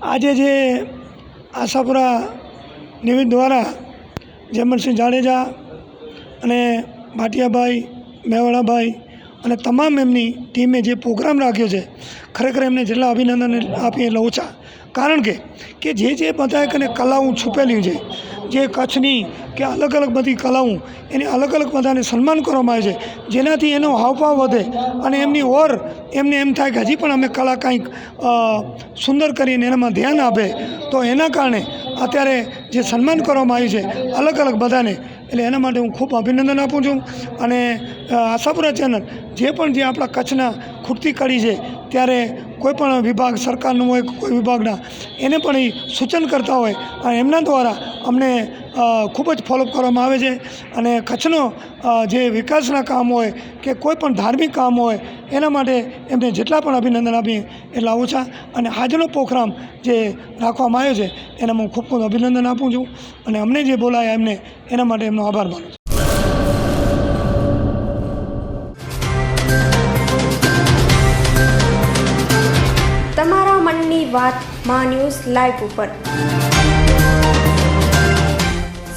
આજે જે આશાપુરા નિવેદ દ્વારા જયમનસિંહ જાડેજા અને ભાટિયાભાઈ મેવાડાભાઈ અને તમામ એમની ટીમે જે પ્રોગ્રામ રાખ્યો છે, ખરેખર એમને જેટલા અભિનંદન આપીએ એટલે ઓછા. કારણ કે કે જે જે બધાયક કને કલાઓ છુપેલી છે, જે કચ્છની કે અલગ અલગ બધી કલાઓ, એને અલગ અલગ બધાને સન્માન કરવામાં આવે છે, જેનાથી એનો હાવભાવ વધે અને એમની ઓર એમને એમ થાય કે હજી પણ અમે કલા કંઈક સુંદર કરીને એનામાં ધ્યાન આપે, તો એના કારણે અત્યારે જે સન્માન કરવામાં આવ્યું છે, અલગ અલગ બધાને. એટલે એના માટે હું ખૂબ અભિનંદન આપું છું અને આશાપુરા ચેનલ જે પણ જે આપણા કચ્છના ખૂટતી કડી છે, ત્યારે કોઈ પણ વિભાગ, સરકારનું હોય કોઈ વિભાગના, એને પણ એ સૂચન કરતા હોય અને એમના દ્વારા અમને ખૂબ જ ફોલોઅપ કરવામાં આવે છે અને કચ્છનો જે વિકાસના કામ હોય કે કોઈ પણ ધાર્મિક કામ હોય, એના માટે એમને જેટલા પણ અભિનંદન આપીએ એટલા ઓછા. અને આજનો પ્રોગ્રામ જે રાખવામાં આવ્યો છે, એનામાં હું ખૂબ ખૂબ અભિનંદન આપું છું અને અમને જે બોલાયા એમને, એના માટે એમનો આભાર માનું છું. તમારા મનની વાતમાં ન્યૂઝ લાઈવ ઉપર.